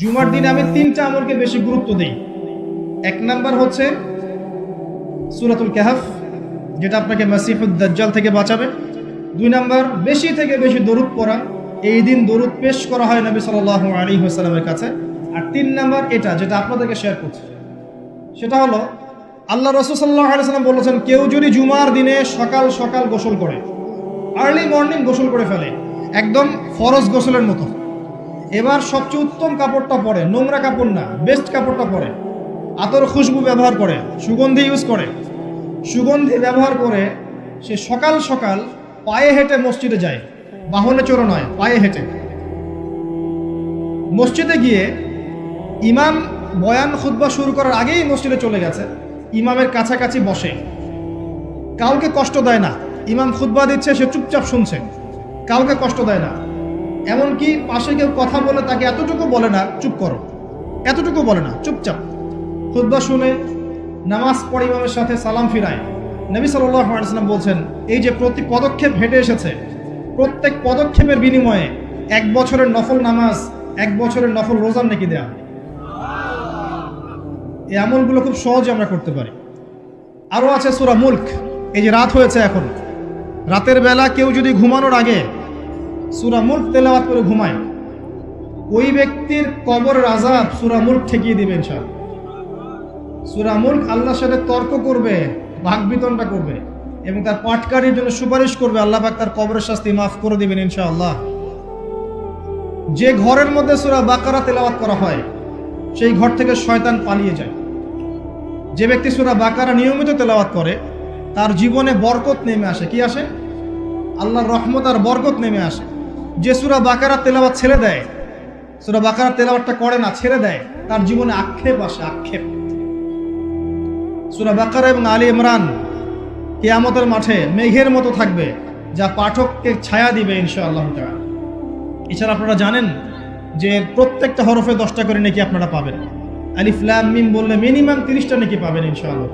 জুমার দিনে আমি তিনটা আমলকে বেশি গুরুত্ব দিই। এক নাম্বার হচ্ছে সুরাতুল কাহাফ, যেটা আপনাকে মাসিফুদ দাজ্জাল থেকে বাঁচাবে। দুই নাম্বার, বেশি থেকে বেশি দরুদ পড়া। এই দিন দরুদ পেশ করা হয় নবী সাল্লাল্লাহু আলী ওয়াসাল্লামের কাছে। আর তিন নাম্বার এটা, যেটা আপনাদেরকে শেয়ার করছি। সেটা হলো, আল্লাহ রসুল সাল্লাহ আলাইসাল্লাম বলেছেন, কেউ যদি জুমার দিনে সকাল সকাল গোসল করে আর্লি মর্নিং গোসল করে ফেলে, একদম ফরজ গোসলের মতো। এবার সবচেয়ে উত্তম কাপড়টা পরে, নোংরা কাপড় না বেস্ট কাপড়টা পরে। আতর খুশবু ব্যবহার করে, সুগন্ধি ইউজ করে। সুগন্ধি ব্যবহার করে সে সকাল সকাল পায়ে হেঁটে মসজিদে যায়। বাহনে চড়ে নয়, পায়ে হেঁটে। মসজিদে গিয়ে ইমাম বয়ান খুতবা শুরু করার আগেই মসজিদে চলে গেছে। ইমামের কাছাকাছি বসে। কাউকে কষ্ট দেয় না। ইমাম খুতবা দিচ্ছে, সে চুপচাপ শুনছে। কাউকে কষ্ট দেয় না। এমনকি পাশে কেউ কথা বলে তাকে এতটুকু বলে না, চুপ করো। এতটুকু বলে না, চুপচাপ। খুতবা শুনে নামাজ পড়ে ইমামের সাথে সালাম ফিরায়। নবী সাল্লাম বলছেন, এই যে প্রতি পদক্ষেপ হেঁটে এসেছে, প্রত্যেক পদক্ষেপের বিনিময়ে এক বছরের নফল নামাজ, এক বছরের নফল রোজার নাকি দেয়া? এই আমলগুলো খুব সহজে আমরা করতে পারি। আরও আছে সুরা মুল্ক। এই যে রাত হয়েছে এখন। রাতের বেলা কেউ যদি ঘুমানোর আগে সুরা মুল্ক তেলাওয়াত করে ঘুমায়। ওই ব্যক্তির কবরের আজাব সুরা মুল্ক ঠেকিয়ে দিবে ইনশাল সুরা মুল্ক আল্লাহর সাথে তর্ক করবে ভাগ বিতনটা করবে এবং তার পাটকারীর জন্য সুপারিশ করবে, আল্লাহ পাক তার কবরের শাস্তি মাফ করে দিবেন ইনশাআল্লাহ। যে ঘরের মধ্যে সুরা বাকারা তেলাওয়াত করা হয়, সেই ঘর থেকে শয়তান পালিয়ে যায়। যে ব্যক্তি সুরা বাকারা নিয়মিত তেলাওয়াত করে, তার জীবনে বরকত নেমে আসে। কি আসে? আল্লাহর রহমত আর বরকত নেমে আসে। যে সুরা বাকারা তেলাওয়াত ছেড়ে দেয়, সুরা বাকারা তেলাওয়াতটা করে না, ছেড়ে দেয়, তার জীবনে আক্ষেপ আসে, আক্ষেপ। সুরা বাকারা এবং আলী ইমরান কেয়ামতের মাঠে মেঘের মতো থাকবে, যা পাঠককে ছায়া দিবে ইনশাআল্লাহ তাআলা। এছাড়া আপনারা জানেন যে প্রত্যেকটা হরফে দশটা করে নাকি আপনারা পাবেন। আলিফ মিম বললে মিনিমাম তিরিশটা নাকি পাবেন ইনশাআল্লাহ।